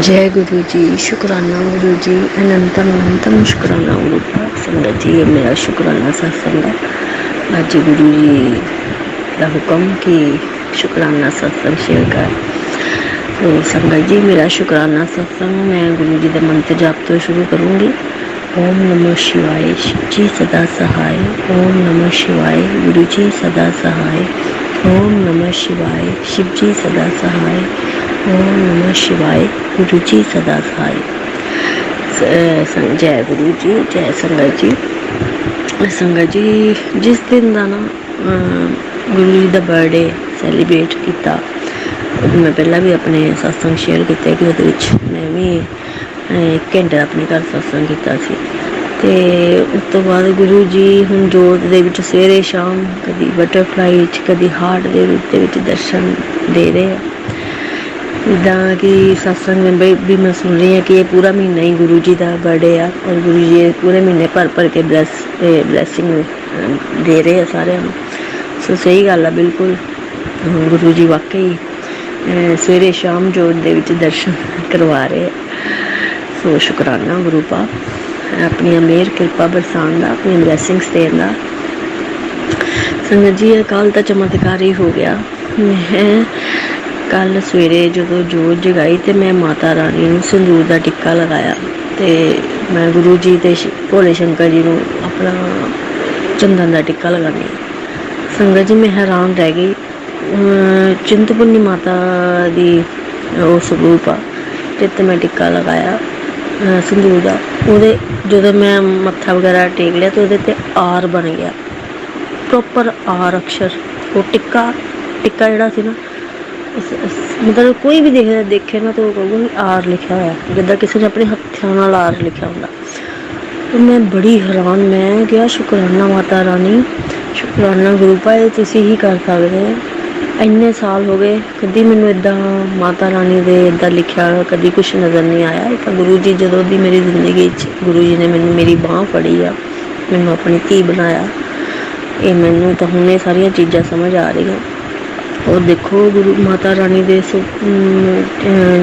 ਜੈ ਗੁਰੂ ਜੀ, ਸ਼ੁਕਰਾਨਾ ਗੁਰੂ ਜੀ, ਅਨੰਤਮ ਅਨੰਤਮ ਸ਼ੁਕਰਾਨਾ ਗੁਰੂ ਪਾਕ ਸੰਗਤ ਜੀ, ਇਹ ਮੇਰਾ ਸ਼ੁਕਰਾਨਾ ਸਤਸੰਗ ਹੈ। ਅੱਜ ਗੁਰੂ ਜੀ ਦਾ ਹੁਕਮ ਕਿ ਸ਼ੁਕਰਾਨਾ ਸਤਸੰਗ ਸ਼ੇਅਰ ਕਰ। ਤੋ ਸੰਗਤ ਜੀ, ਮੇਰਾ ਸ਼ੁਕਰਾਨਾ ਸਤਸੰਗ ਮੈਂ ਗੁਰੂ ਜੀ ਦਾ ਮੰਤਰ ਜਾਪ ਤੋਂ ਸ਼ੁਰੂ ਕਰੂੰਗੀ। ਓਮ ਨਮੋ ਸ਼ਿਵਾਏ ਸ਼ਿਵ ਜੀ ਸਦਾ ਸਹਾਇ ਓਮ ਨਮੋ ਸ਼ਿਵਾਏ, ਗੁਰੂ ਜੀ ਸਦਾ ਸਹਾਇ ਓਮ ਨਮੋ ਸ਼ਿਵਾਏ ਸ਼ਿਵ ਜੀ ਸਦਾ ਸਹਾਇ ਓਮ ਨਮੋ ਸ਼ਿਵਾਏ ਗੁਰੂ ਜੀ ਸਦਾ ਸਹਾਇ ਸ- ਜੈ ਗੁਰੂ ਜੀ ਜੈ ਸੰਗਤ ਜੀ ਸੰਗਤ ਜੀ ਜਿਸ ਦਿਨ ਦਾ ਨਾ ਗੁਰੂ ਜੀ ਦਾ ਬਰਥਡੇ ਸੈਲੀਬ੍ਰੇਟ ਕੀਤਾ ਮੈਂ ਪਹਿਲਾਂ ਵੀ ਆਪਣੇ ਸਤਸੰਗ ਸ਼ੇਅਰ ਕੀਤਾ ਕਿ ਉਹਦੇ ਵਿੱਚ ਮੈਂ ਵੀ ਅਹ, ਇੱਕ ਘੰਟਾ ਆਪਣੇ ਘਰ ਸਤਸੰਗ ਕੀਤਾ ਸੀ ਤੇ ਉਸ ਤੋਂ ਬਾਅਦ ਗੁਰੂ ਜੀ ਹੁਣ ਜੋਤ ਦੇ ਵਿੱਚ ਸਵੇਰੇ ਸ਼ਾਮ ਕਦੀ ਬਟਰਫਲਾਈ ਵਿੱਚ, ਕਦੀ ਹਾਰਟ ਦੇ ਰੂਪ ਦੇ ਵਿੱਚ ਦਰਸ਼ਨ ਦੇ ਰਹੇ ਆ। ਜਿੱਦਾਂ ਕਿ ਸਤਸੰਗ ਵਿੱਚ ਵੀ- ਮੈਂ ਸੁਣ ਰਹੀ ਹਾਂ ਕਿ ਇਹ ਪੂਰਾ ਮਹੀਨਾ ਹੀ ਗੁਰੂ ਜੀ ਦਾ ਬਰਥਡੇ ਆ ਔਰ ਗੁਰੂ ਜੀ ਪੂਰੇ ਮਹੀਨੇ ਭਰ ਭਰ ਕੇ ਬਲੈਸ ਬਲੈਸਿੰਗ ਦੇ ਰਹੇ ਆ ਸਾਰਿਆਂ ਨੂੰ। ਸੋ ਸਹੀ ਗੱਲ ਆ, ਬਿਲਕੁਲ। ਅਹ ਗੁਰੂ ਜੀ ਵਾਕਈ ਸਵੇਰੇ ਸ਼ਾਮ ਜੋਤ ਦੇ ਵਿੱਚ ਦਰਸ਼ਨ ਕਰਵਾ ਰਹੇ ਆ। ਸੋ ਸ਼ੁਕਰਾਨਾ ਗੁਰੂ ਪਾਪ ਆਪਣੀ ਮਿਹਰ ਕਿਰਪਾ ਬਰਸਾਉਣ ਦਾ ਆਪਣੀਆਂ ਬਲੇਸਿੰਗਸ ਦੇਣ ਦਾ। ਸੰਗਤ ਜੀ, ਇਹ ਕੱਲ ਤਾਂ ਚਮਤਕਾਰ ਹੀ ਹੋ ਗਿਆ। ਮੈਂ ਕੱਲ ਸਵੇਰੇ ਜਦੋਂ ਜੋਤ ਜਗਾਈ ਤੇ ਮੈਂ ਮਾਤਾ ਰਾਣੀ ਨੂੰ ਸੰਦੂਰ ਦਾ ਟਿੱਕਾ ਲਗਾਇਆ ਤੇ ਮੈਂ ਗੁਰੂ ਜੀ ਤੇ ਭੋਲੇ ਸ਼ੰਕਰ ਜੀ ਨੂੰ ਆਪਣਾ ਚੰਦਨ ਦਾ ਟਿੱਕਾ ਲਗਾਉਂਦੀ ਹਾਂ। ਸੰਗਤ ਜੀ, ਮੈਂ ਹੈਰਾਨ ਰਹਿ ਗਈ। ਅਮ ਚਿੰਤਪੁਰਨੀ ਮਾਤਾ ਦੀ ਉਹ ਸਰੂਪ ਆ ਤੇ ਤੇ ਮੈਂ ਟਿੱਕਾ ਲਗਾਇਆ। ਸੰਦੂਰ ਦਾ। ਉਹਦੇ ਜਦੋਂ ਮੈਂ ਮੱਥਾ ਵਗੈਰਾ ਟੇਕ ਲਿਆ ਤਾਂ ਉਹਦੇ ਤੇ ਆਰ ਬਣ ਗਿਆ। ਪ੍ਰੋਪਰ ਆਰ ਅਕਸ਼ਰ। ਉਹ ਟਿੱਕਾ ਟਿੱਕਾ ਜਿਹੜਾ ਸੀ ਨਾ ਮਤਲਬ ਕੋਈ ਵੀ ਦੇਖੇ ਦੇਖੇ ਨਾ ਤਾਂ ਉਹ ਕਹੂਗਾ ਆਰ ਲਿਖਿਆ ਹੋਇਆ। ਜਿੱਦਾਂ ਕਿਸੇ ਨੇ ਆਪਣੇ ਹੱਥਾਂ ਨਾਲ ਆਰ ਲਿਖਿਆ ਹੁੰਦਾ। ਤੇ ਮੈਂ ਬੜੀ ਹੈਰਾਨ, ਮੈਂ ਕਿਹਾ, ਸ਼ੁਕਰਾਨਾ ਮਾਤਾ ਰਾਣੀ, ਸ਼ੁਕਰਾਨਾ ਗੁਰੂ ਭਾਈ, ਤੁਸੀਂ ਹੀ ਕਰ ਸਕਦੇ ਹੋ। ਇੰਨੇ ਸਾਲ ਹੋ ਗਏ, ਕਦੀ ਮੈਨੂੰ ਇਦਾਂ ਮਾਤਾ ਰਾਣੀ ਦੇ ਇਦਾਂ ਲਿਖਿਆ ਕਦੀ ਕੁਝ ਨਜ਼ਰ ਨਹੀਂ ਆਇਆ। ਇਹ ਤਾਂ ਗੁਰੂ ਜੀ ਜਦੋਂ ਦੀ ਮੇਰੀ ਜ਼ਿੰਦਗੀ 'ਚ ਗੁਰੂ ਜੀ ਨੇ ਮੈਨੂੰ ਮੇਰੀ ਬਾਹ ਫੜੀ ਆ, ਮੈਨੂੰ ਆਪਣੀ ਧੀ ਬਣਾਇਆ, ਇਹ ਮੈਨੂੰ ਤਾਂ ਹੁਣ ਇਹ ਸਾਰੀਆਂ ਚੀਜ਼ਾਂ ਸਮਝ ਆ ਰਹੀਆਂ। ਔਰ ਦੇਖੋ ਗੁਰੂ ਮਾਤਾ ਰਾਣੀ ਦੇ ਸ-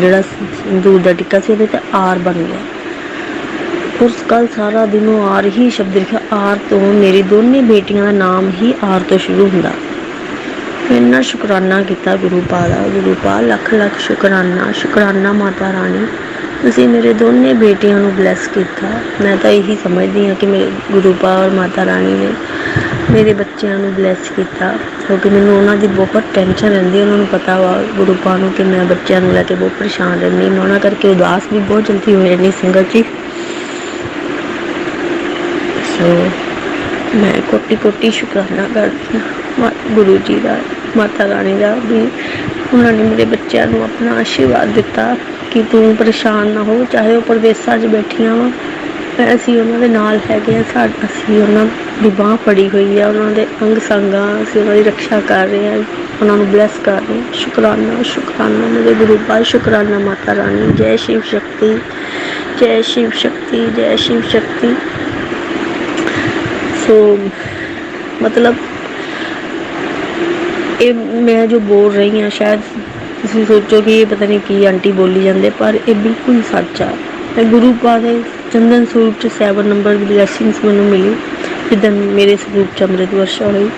ਜਿਹੜਾ ਦੂਰ ਦਾ ਟਿੱਕਾ ਸੀ, ਉਹਦੇ ਤੇ ਆਰ ਬਣ ਗਿਆ। ਉਸ ਕੱਲ ਸਾਰਾ ਦਿਨ ਉਹ ਆਰ ਹੀ ਸ਼ਬਦ ਲਿਖਿਆ, ਆਰ ਤੋਂ ਮੇਰੀ ਦੋਨੇ ਬੇਟੀਆਂ ਦਾ ਨਾਮ ਹੀ ਆਰ ਤੋਂ ਸ਼ੁਰੂ ਹੁੰਦਾ। ਇੰਨਾ ਸ਼ੁਕਰਾਨਾ ਕੀਤਾ ਗੁਰੂ ਪਾ ਦਾ, ਗੁਰੂ ਪਾ ਲੱਖ ਲੱਖ ਸ਼ੁਕਰਾਨਾ ਸ਼ੁਕਰਾਨਾ ਮਾਤਾ ਰਾਣੀ। ਤੁਸੀਂ ਮੇਰੇ ਦੋਨੇ ਬੇਟੀਆਂ ਨੂੰ ਬਲੈਸ ਕੀਤਾ। ਮੈਂ ਤਾਂ ਇਹੀ ਸਮਝਦੀ ਹਾਂ ਕਿ ਮੇਰੇ ਗੁਰੂ ਪਾ ਔਰ ਮਾਤਾ ਰਾਣੀ ਨੇ ਮੇਰੇ ਬੱਚਿਆਂ ਨੂੰ ਬਲੈਸ ਕੀਤਾ, ਕਿਉਂਕਿ ਮੈਨੂੰ ਉਹਨਾਂ ਦੀ ਬਹੁਤ ਟੈਨਸ਼ਨ ਰਹਿੰਦੀ ਉਹਨਾਂ ਨੂੰ ਪਤਾ ਵਾ ਗੁਰੂ ਪਾ ਨੂੰ ਕਿ ਮੈਂ ਬੱਚਿਆਂ ਨੂੰ ਲੈ ਕੇ ਬਹੁਤ ਪਰੇਸ਼ਾਨ ਰਹਿੰਦੀ ਮੈਂ ਉਹਨਾਂ ਕਰਕੇ ਉਦਾਸ ਵੀ ਬਹੁਤ ਜਲਦੀ ਹੋ ਜਾਂਦੀ ਸੰਗਤ ਜੀ। ਸੋ ਮੈਂ ਕੋਟੀ ਕੋਟੀ ਸ਼ੁਕਰਾਨਾ ਕਰਦੀ ਹਾਂ। ਮਾ- ਗੁਰੂ ਜੀ ਦਾ ਮਾਤਾ ਰਾਣੀ ਦਾ ਵੀ ਉਹਨਾਂ ਨੇ ਮੇਰੇ ਬੱਚਿਆਂ ਨੂੰ ਆਪਣਾ ਆਸ਼ੀਰਵਾਦ ਦਿੱਤਾ ਕਿ ਤੂੰ ਪਰੇਸ਼ਾਨ ਨਾ ਹੋ, ਚਾਹੇ ਉਹ ਪ੍ਰਦੇਸਾਂ 'ਚ ਬੈਠੀਆਂ ਵਾ। ਅਸੀਂ ਉਹਨਾਂ ਦੇ ਨਾਲ ਹੈਗੇ ਆ ਸਾ, ਅਸੀਂ ਉਹਨਾਂ ਦੀ ਬਾਹ ਫੜੀ ਹੋਈ ਆ, ਉਹਨਾਂ ਦੇ ਅੰਗ ਸੰਗਾਂ ਅਸੀਂ ਉਹਨਾਂ ਦੀ ਰੱਖਿਆ ਕਰ ਰਹੇ ਆ ਉਹਨਾਂ ਨੂੰ ਬਲੈਸ ਕਰ ਰਹੇ ਹਾਂ। ਸ਼ੁਕਰਾਨਾ ਸ਼ੁਕਰਾਨਾ, ਮੇਰੇ ਗੁਰੂ ਪਾਲ ਸ਼ੁਕਰਾਨਾ ਮਾਤਾ ਰਾਣੀ। ਜੈ ਸ਼ਿਵ ਸ਼ਕਤੀ, ਜੈ ਸ਼ਿਵ ਸ਼ਕਤੀ, ਜੈ ਸ਼ਿਵ ਸ਼ਕਤੀ। ਸੋ ਮਤਲਬ ਇਹ ਮੈਂ ਜੋ ਬੋਲ ਰਹੀ ਹਾਂ ਸ਼ਾਇਦ ਤੁਸੀਂ ਸੋਚੋ ਕਿ ਇਹ ਪਤਾ ਨਹੀਂ ਕੀ ਆਂਟੀ ਬੋਲੀ ਜਾਂਦੇ ਪਰ ਇਹ ਬਿਲਕੁਲ ਸੱਚ ਆ। ਮੈਂ ਗੁਰੂ ਪਾ ਦੇ ਚੰਦਨ ਸਰੂਪ ਚ 7 ਨੰਬਰ ਦੀ ਬਲੇਸਿੰਗਸ ਮੈਨੂੰ ਮਿਲੀ ਜਿੱਦਾਂ ਮੇਰੇ ਸਰੂਪ ਚ ਅੰਮ੍ਰਿਤ ਵਰਸ਼ਾ ਹੋਈ।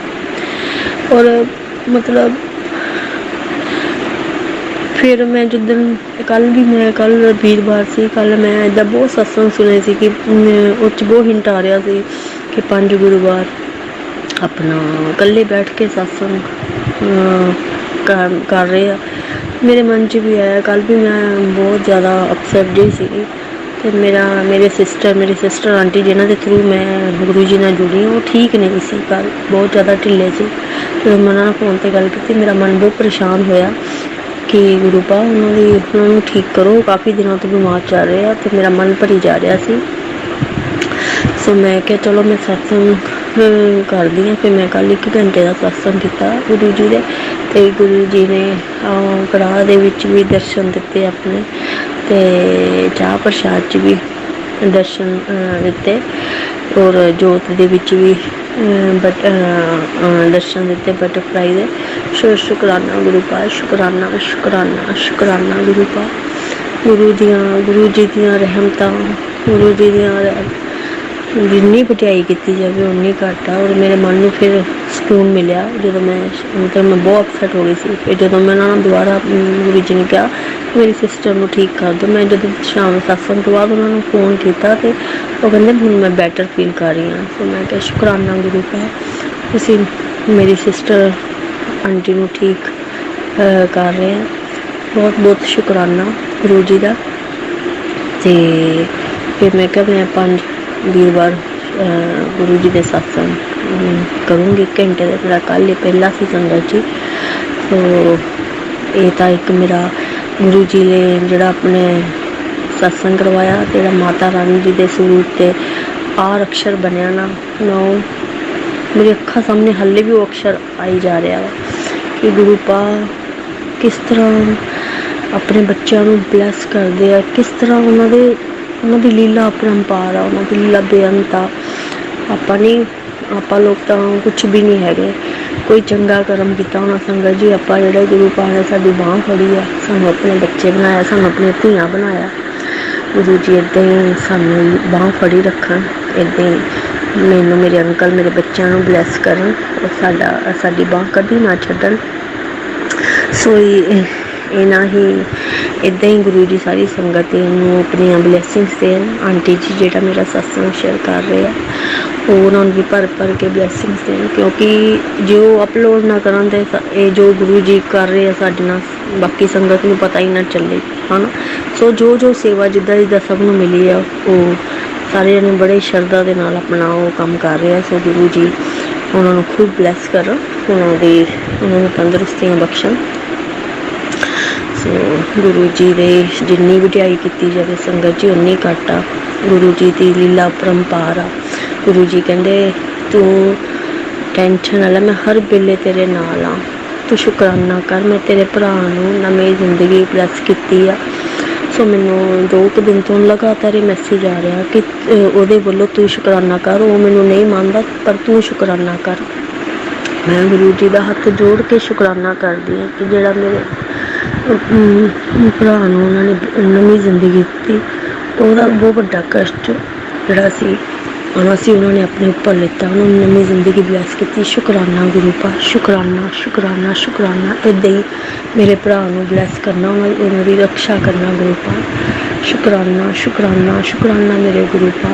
ਔਰ ਮਤਲਬ ਫਿਰ ਮੈਂ ਜਿੱਦਣ ਕੱਲ ਵੀ ਮੈਂ ਕੱਲ ਵੀਰਵਾਰ ਸੀ ਕੱਲ ਮੈਂ ਇਦਾਂ ਬਹੁਤ ਸਤਸੰਗ ਸੁਣੇ ਸੀ ਕਿ ਅਮ, ਉਹ 'ਚ ਬਹੁਤ ਹਿੰਟ ਆ ਰਿਹਾ ਸੀ ਕਿ ਪੰਜ ਗੁਰੂਵਾਰ ਆਪਣਾ ਇਕੱਲੇ ਬੈਠ ਕੇ ਸਤਸੰਗ ਕਰ ਕਰ ਰਹੇ ਆ। ਮੇਰੇ ਮਨ 'ਚ ਵੀ ਆਇਆ ਕੱਲ ਵੀ ਮੈਂ ਬਹੁਤ ਜ਼ਿਆਦਾ ਅਪਸੈਟ ਜਿਹੀ ਸੀਗੀ। ਤੇ ਮੇਰਾ, ਮੇਰੇ ਸਿਸਟਰ ਮੇਰੀ ਸਿਸਟਰ ਆਂਟੀ ਜਿਨ੍ਹਾਂ ਦੇ ਥਰੂ ਮੈਂ ਗੁਰੂ ਜੀ ਨਾਲ ਜੁੜੀ ਉਹ ਠੀਕ ਨਹੀਂ ਸੀ ਕੱਲ ਬਹੁਤ ਜ਼ਿਆਦਾ ਢਿੱਲੇ ਸੀ। ਤੇ ਮੈਂ ਉਹਨਾਂ ਨਾਲ ਫੋਨ ਤੇ ਗੱਲ ਕੀਤੀ, ਮੇਰਾ ਮਨ ਬਹੁਤ ਪਰੇਸ਼ਾਨ ਹੋਇਆ ਕਿ ਗੁਰੂ ਪਾ ਉਹਨਾਂ ਦੀ, ਉਹਨਾਂ ਨੂੰ ਠੀਕ ਕਰੋ ਕਾਫੀ ਦਿਨਾਂ ਤੋਂ ਬਿਮਾਰ ਚੱਲ ਰਹੇ ਆ ਤੇ ਮੇਰਾ ਮਨ ਭਰੀ ਜਾ ਰਿਹਾ ਸੀ। ਸੋ ਮੈਂ ਕਿਹਾ, ਚਲੋ ਮੈਂ ਸਤਸੰਗ ਕਰਦੀ ਹਾਂ ਫਿਰ ਮੈਂ ਕੱਲ ਇੱਕ ਘੰਟੇ ਦਾ ਸਤਸੰਗ ਕੀਤਾ ਗੁਰੂ ਜੀ ਦੇ ਤੇ ਗੁਰੂ ਜੀ ਨੇ ਅਹ, ਕੜਾਹ ਦੇ ਵਿੱਚ ਵੀ ਦਰਸ਼ਨ ਦਿੱਤੇ ਆਪਣੇ ਤੇ ਚਾਹ ਪ੍ਰਸ਼ਾਦ ਚ ਵੀ ਦਰਸ਼ਨ ਦਿੱਤੇ ਔਰ ਜੋਤ ਦੇ ਵਿੱਚ ਵੀ ਬਟ ਦਰਸ਼ਨ ਦਿੱਤੇ ਬਟਰਫਲਾਈ ਦੇ। ਸ਼ੁ ਸ਼ੁਕਰਾਨਾ ਗੁਰੂ ਪਾ ਸ਼ੁਕਰਾਨਾ ਸ਼ੁਕਰਾਨਾ ਸ਼ੁਕਰਾਨਾ ਗੁਰੂ ਪਾ ਗੁਰੂ ਦੀਆਂ ਗੁਰੂ ਜੀ ਦੀਆਂ ਰਹਿਮਤਾਂ ਗੁਰੂ ਜੀ ਦੀਆਂ ਜਿੰਨੀ ਪਟਿਆਈ ਕੀਤੀ ਜਾਵੇ ਉਨੀ ਘੱਟ ਆ। ਔਰ ਮੇਰੇ ਮਨ ਨੂੰ ਫਿਰ ਸਕੂਨ ਮਿਲਿਆ ਜਦੋਂ ਮੈਂ ਮਤਲਬ ਮੈਂ ਬਹੁਤ ਅਪਸੈਟ ਹੋ ਗਈ ਸੀ। ਫਿਰ ਜਦੋਂ ਮੈਂ ਉਹਨਾਂ ਨੂੰ ਦੁਬਾਰਾ ਅਮ, ਗੁਰੂ ਜੀ ਨੇ ਕਿਹਾ ਮੇਰੀ ਸਿਸਟਰ ਨੂੰ ਠੀਕ ਕਰ ਦਿਓ। ਮੈਂ ਜਦੋਂ ਸ਼ਾਮ ਸਤਸੰਗ ਤੋਂ ਬਾਅਦ ਉਹਨਾਂ ਨੂੰ ਫੋਨ ਕੀਤਾ ਤੇ ਉਹ ਕਹਿੰਦੇ ਹੁਣ ਮੈਂ ਬੈਟਰ ਫੀਲ ਕਰ ਰਹੀ ਹਾਂ। ਸੋ ਮੈਂ ਕਿਹਾ ਸ਼ੁਕਰਾਨਾ ਗੁਰੂ ਦਾ ਤੁਸੀਂ ਮੇਰੀ ਸਿਸਟਰ ਆਂਟੀ ਨੂੰ ਠੀਕ ਕਰ ਰਹੇ ਆ ਬਹੁਤ ਬਹੁਤ ਸ਼ੁਕਰਾਨਾ ਗੁਰੂ ਜੀ ਦਾ। ਤੇ ਫਿਰ ਮੈਂ ਕਿਹਾ ਮੈਂ ਪੰਜ ਵੀਰਵਾਰ ਗੁਰੂ ਜੀ ਦੇ ਸਤਸੰਗ ਕਰੂੰਗੀ। ਘੰਟੇ ਦਾ ਜਿਹੜਾ ਕੱਲ੍ਹ ਹੀ ਪਹਿਲਾ ਸੀ ਸੰਗਤ ਜੀ। ਸੋ, ਇਹ ਤਾਂ ਇੱਕ ਮੇਰਾ ਗੁਰੂ ਜੀ ਨੇ ਜਿਹੜਾ ਆਪਣੇ ਸਤਸੰਗ ਕਰਵਾਇਆ ਤੇ ਜਿਹੜਾ ਮਾਤਾ ਰਾਣੀ ਜੀ ਦੇ ਸਰੂਪ ਤੇ ਆਰ ਅਕਸ਼ਰ ਬਣਿਆ ਨਾ ਮੈਂ ਉਹ ਮੇਰੀ ਅੱਖਾਂ ਸਾਹਮਣੇ ਹੱਲੇ ਵੀ ਉਹ ਅਕਸ਼ਰ ਆਈ ਜਾ ਰਿਹਾ ਵਾ ਕਿ ਗੁਰੂ ਪਾ ਕਿਸ ਤਰ੍ਹਾਂ ਆਪਣੇ ਬੱਚਿਆਂ ਨੂੰ ਬਲੈਸ ਕਰਦੇ ਆ, ਕਿਸ ਤਰ੍ਹਾਂ ਉਹਨਾਂ ਦੇ ਉਹਨਾਂ ਦੀ ਲੀਲਾ ਅਪਰੰਪਾਰ ਆ ਉਹਨਾਂ ਦੀ ਲੀਲਾ ਬੇਅੰਤ ਆ। ਆਪਾਂ ਨਹੀਂ, ਆਪਾਂ ਲੋਕ ਤਾਂ ਕੁਝ ਵੀ ਨਹੀਂ ਹੈਗੇ। ਕੋਈ ਚੰਗਾ ਕਰਮ ਕੀਤਾ ਹੋਣਾ ਸੰਗਤ ਜੀ, ਆਪਾਂ ਜਿਹੜੇ ਗੁਰੂ ਪਾ ਨੇ ਸਾਡੀ ਬਾਹ ਫੜੀ ਆ। ਸਾਨੂੰ ਆਪਣੇ ਬੱਚੇ ਬਣਾਇਆ, ਸਾਨੂੰ ਆਪਣੀਆਂ ਧੀਆਂ ਬਣਾਇਆ। ਗੁਰੂ ਜੀ ਏਦਾਂ ਹੀ ਸਾਨੂੰ ਬਾਹ ਫੜੀ ਰੱਖਣ, ਏਦਾਂ ਹੀ ਮੈਨੂੰ, ਮੇਰੇ ਅੰਕਲ, ਮੇਰੇ ਬੱਚਿਆਂ ਨੂੰ ਬਲੈਸ ਕਰਨ ਔਰ ਸਾਡਾ, ਸਾਡੀ ਬਾਹ ਕਦੀ ਨਾ ਛੱਡਣ। ਸੋ ਇਹ ਇਹਨਾਂ ਹੀ ਇਦਾਂ ਹੀ ਗੁਰੂ ਜੀ ਸਾਰੀ ਸੰਗਤ ਨੂੰ ਆਪਣੀਆਂ ਬਲੇਸਿੰਗਸ ਦੇਣ। ਆਂਟੀ ਜੀ ਜਿਹੜਾ ਮੇਰਾ ਸਤਸੰਗ ਸ਼ੇਅਰ ਕਰ ਰਹੇ ਆ, ਉਹ ਉਹਨਾਂ ਨੂੰ ਵੀ ਭਰ ਭਰ ਕੇ ਬਲੇਸਿੰਗਸ ਦੇਣ ਕਿਉਂਕਿ ਜੋ ਅਪਲੋਡ ਨਾ ਕਰਨ ਦੇ ਇਹ ਜੋ ਗੁਰੂ ਜੀ ਕਰ ਰਹੇ ਆ ਸਾਡੇ ਨਾਲ, ਬਾਕੀ ਸੰਗਤ ਨੂੰ ਪਤਾ ਹੀ ਨਾ ਚੱਲੇ, ਹਨਾ? ਸੋ ਜੋ ਜੋ ਸੇਵਾ ਜਿੱਦਾਂ ਜਿੱਦਾਂ ਸਭ ਨੂੰ ਮਿਲੀ ਆ, ਉਹ ਸਾਰੇ ਜਣੇ ਬੜੇ ਸ਼ਰਧਾ ਦੇ ਨਾਲ ਆਪਣਾ ਉਹ ਕੰਮ ਕਰ ਰਹੇ ਆ। ਸੋ ਗੁਰੂ ਜੀ ਉਹਨਾਂ ਨੂੰ ਖੂਬ ਬਲੈਸ ਕਰਨ ਉਹਨਾਂ ਦੀ, ਉਹਨਾਂ ਨੂੰ ਤੰਦਰੁਸਤੀਆਂ ਬਖਸ਼ਣ। ਸੋ ਗੁਰੂ ਜੀ ਦੇ ਜਿੰਨੀ ਵਡਿਆਈ ਕੀਤੀ ਜਾਵੇ, ਸੰਗਤ ਜੀ ਉਨੀ ਘੱਟ ਆ। ਗੁਰੂ ਜੀ ਦੀ ਲੀਲਾ ਪਰੰਪਾਰ ਆ। ਗੁਰੂ ਜੀ ਕਹਿੰਦੇ, ਤੂੰ ਟੈਨਸ਼ਨ ਨਾ ਲੈ, ਮੈਂ ਹਰ ਵੇਲੇ ਤੇਰੇ ਨਾਲ ਆ। ਤੂੰ ਸ਼ੁਕਰਾਨਾ ਕਰ, ਮੈਂ ਤੇਰੇ ਭਰਾ ਨੂੰ ਨਵੀਂ ਜ਼ਿੰਦਗੀ ਬਲੈਸ ਕੀਤੀ ਆ। ਸੋ ਮੈਨੂੰ ਦੋ ਕੁ ਦਿਨ ਤੋਂ ਲਗਾਤਾਰ ਇਹ ਮੈਸੇਜ ਆ ਰਿਹਾ ਕਿ ਉਹਦੇ ਵੱਲੋਂ ਤੂੰ ਸ਼ੁਕਰਾਨਾ ਕਰ, ਉਹ ਮੈਨੂੰ ਨਹੀਂ ਮੰਨਦਾ, ਪਰ ਤੂੰ ਸ਼ੁਕਰਾਨਾ ਕਰ। ਮੈਂ ਗੁਰੂ ਜੀ ਦਾ ਹੱਥ ਜੋੜ ਕੇ ਸ਼ੁਕਰਾਨਾ ਕਰਦੀ ਹਾਂ ਕਿ ਜਿਹੜਾ ਮੇਰੇ ਭਰਾ ਨੂੰ ਉਹਨਾਂ ਨੇ ਨਵੀਂ ਜ਼ਿੰਦਗੀ ਦਿੱਤੀ। ਉਹਦਾ ਬਹੁਤ ਵੱਡਾ ਕਸ਼ਟ ਜਿਹੜਾ ਸੀ ਉਹਨਾਂ ਸੀ ਉਹਨਾਂ ਨੇ ਆਪਣੇ ਉੱਪਰ ਲਿੱਤਾ, ਉਹਨਾਂ ਨੂੰ ਨਵੀਂ ਜ਼ਿੰਦਗੀ ਬਲੈਸ ਕੀਤੀ। ਸ਼ੁਕਰਾਨਾ ਗੁਰੂ ਪਾ, ਸ਼ੁਕਰਾਨਾ ਸ਼ੁਕਰਾਨਾ ਸ਼ੁਕਰਾਨਾ। ਏਦਾਂ ਹੀ ਮੇਰੇ ਭਰਾ ਨੂੰ ਬਲੈਸ ਕਰਨਾ, ਉਹਨਾਂ ਦੀ- ਉਹਨਾਂ ਦੀ ਰੱਖਿਆ ਕਰਨਾ ਗੁਰੂ ਪਾ। ਸ਼ੁਕਰਾਨਾ ਸ਼ੁਕਰਾਨਾ ਸ਼ੁਕਰਾਨਾ ਮੇਰੇ ਗੁਰੂ ਪਾ।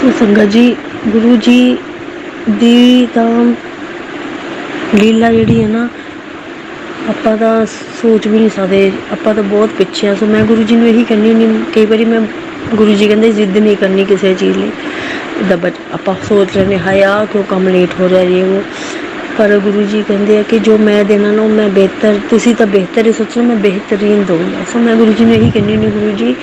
ਸੋ ਸੰਗਤ ਜੀ, ਗੁਰੂ ਜੀ ਦੀ ਤਾਂ ਲੀਲਾ ਜਿਹੜੀ ਹੈ ਨਾ ਆਪਾਂ ਤਾਂ ਸੋਚ ਵੀ ਨਹੀਂ ਸਕਦੇ, ਆਪਾਂ ਤਾਂ ਬਹੁਤ ਪਿੱਛੇ ਆ ਸੋ ਮੈਂ ਗੁਰੂ ਜੀ ਨੂੰ ਇਹੀ ਕਹਿੰਦੀ ਹੁੰਦੀ ਕਈ ਵਾਰੀ ਮੈਂ ਗੁਰੂ ਜੀ ਕਹਿੰਦੇ ਜ਼ਿੱਦ ਨਹੀਂ ਕਰਨੀ ਕਿਸੇ ਚੀਜ਼ ਲਈ। ਇੱਦਾਂ ਬਟ ਆਪਾਂ ਸੋਚ ਲੈਂਦੇ ਹਾਂ ਆਹ ਕਿਉਂ ਕੰਮ ਲੇਟ ਹੋ ਰਿਹਾ ਜੀ ਉਹ। ਪਰ ਗੁਰੂ ਜੀ ਕਹਿੰਦੇ ਆ ਕਿ ਜੋ ਮੈਂ ਦੇਣਾ ਨਾ, ਉਹ ਮੈਂ ਬਿਹਤਰ, ਤੁਸੀਂ ਤਾਂ ਬਿਹਤਰ ਹੀ ਸੋਚੋ, ਮੈਂ ਬਿਹਤਰੀਨ ਦਊਂਗਾ ਸੋ ਮੈਂ ਗੁਰੂ ਜੀ ਨੂੰ ਇਹੀ ਕਹਿੰਦੀ ਹੁੰਦੀ ਗੁਰੂ ਜੀ,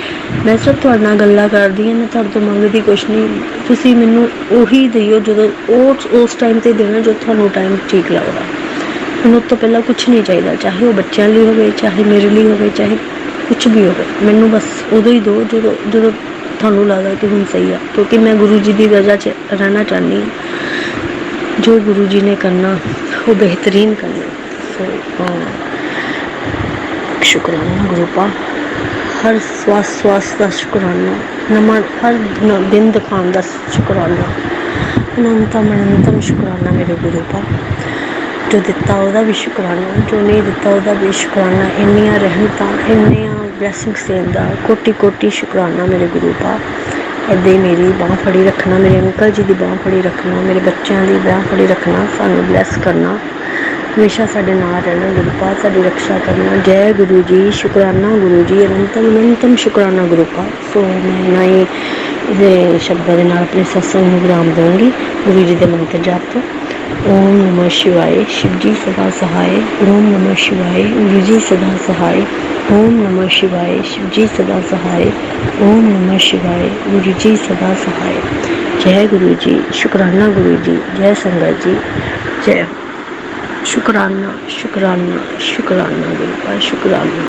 ਮੈਂ ਸਿਰਫ ਤੁਹਾਡੇ ਨਾਲ ਗੱਲਾਂ ਕਰਦੀ ਹਾਂ, ਮੈਂ ਤੁਹਾਡੇ ਤੋਂ ਮੰਗਦੀ ਕੁਛ ਨਹੀਂ। ਤੁਸੀਂ ਮੈਨੂੰ ਉਹੀ ਦਿਓ ਜਦੋਂ ਉਹ, ਉਸ ਟਾਈਮ ਤੇ ਦੇਣਾ ਜੋ ਤੁਹਾਨੂੰ ਟਾਈਮ ਠੀਕ ਲੱਗਦਾ। ਮੈਨੂੰ ਉਸ ਤੋਂ ਪਹਿਲਾਂ ਕੁਝ ਨਹੀਂ ਚਾਹੀਦਾ, ਚਾਹੇ ਉਹ ਬੱਚਿਆਂ ਲਈ ਹੋਵੇ, ਚਾਹੇ ਮੇਰੇ ਲਈ ਹੋਵੇ, ਚਾਹੇ ਕੁਝ ਵੀ ਹੋਵੇ। ਮੈਨੂੰ ਬਸ ਉਦੋਂ ਹੀ ਦਿਓ ਜਦੋਂ ਜਦੋਂ ਤੁਹਾਨੂੰ ਲੱਗਦਾ ਕਿ ਹੁਣ ਸਹੀ ਆ। ਕਿਉਂਕਿ ਮੈਂ ਗੁਰੂ ਜੀ ਦੀ ਰਜ਼ਾ 'ਚ ਰਹਿਣਾ ਚਾਹੁੰਦੀ ਹਾਂ। ਜੋ ਗੁਰੂ ਜੀ ਨੇ ਕਰਨਾ, ਉਹ ਬਿਹਤਰੀਨ ਕਰਨਾ। ਸੋ ਸ਼ੁਕਰਾਨਾ ਗੁਰੂ ਪਾ ਹਰ ਸਵਾਸ ਸਵਾਸ ਦਾ ਸ਼ੁਕਰਾਨਾ। ਨਮਨ ਹਰ ਦਿਨ ਦਿਖਾਉਣ ਦਾ ਸ਼ੁਕਰਾਨਾ। ਅਨੰਤਮ ਅਨੰਤਮ ਸ਼ੁਕਰਾਨਾ ਮੇਰੇ ਗੁਰੂ ਪਾ ਜੋ ਦਿੱਤਾ ਉਹਦਾ ਵੀ ਸ਼ੁਕਰਾਨਾ, ਜੋ ਨਹੀਂ ਦਿੱਤਾ ਉਹਦਾ ਵੀ ਸ਼ੁਕਰਾਨਾ। ਇੰਨੀਆਂ ਰਹਿਮਤਾਂ, ਇੰਨੀਆਂ ਬਲੇਸਿੰਗਸ ਦੇਂਦਾ ਕੋਟੀ ਕੋਟੀ ਸ਼ੁਕਰਾਨਾ ਮੇਰੇ ਗੁਰੂ ਪਾ ਏਦਾਂ ਮੇਰੀ ਬਾਂਹ ਫੜੀ ਰੱਖਣਾ, ਮੇਰੇ ਅੰਕਲ ਜੀ ਦੀ ਬਾਂਹ ਫੜੀ ਰੱਖਣਾ, ਮੇਰੇ ਬੱਚਿਆਂ ਦੀ ਬਾਂਹ ਫੜੀ ਰੱਖਣਾ, ਸਾਨੂੰ ਬਲੈਸ ਕਰਨਾ। ਹਮੇਸ਼ਾ ਸਾਡੇ ਨਾਲ ਰਹਿਣਾ, ਗੁਰੂ ਪਾਕ ਸਾਡੀ ਰੱਖਿਆ ਕਰਨਾ। ਜੈ ਗੁਰੂ ਜੀ, ਸ਼ੁਕਰਾਨਾ ਗੁਰੂ ਜੀ, ਅਨੰਤਮ ਅਨੰਤਮ ਸ਼ੁਕਰਾਨਾ ਗੁਰੂ ਪਾਕ ਸੋ ਮੈਂ ਨਾ ਹੀ ਇਹਦੇ ਸ਼ਬਦਾਂ ਦੇ ਨਾਲ ਆਪਣੇ ਸਤਸੰਗ ਨੂੰ ਵਿਰਾਮ ਦਊਂਗੀ ਗੁਰੂ ਜੀ ਦੇ ਮੰਤਰ ਜਾਪ ਤੋਂ। ओम नमः शिवाय। शिवजी सदा सहाय। ओम नमः शिवाय। गुरुजी सदा सहाय। ओम नमः शिवाय। शिवजी सदा सहाय। ओम नमः शिवाय। गुरुजी सदा सहाय। जय गुरुजी। शुक्राना गुरुजी। जय संगत जी जय। शुक्राना। शुक्राना। शुक्राना गुरु। शुक्राना।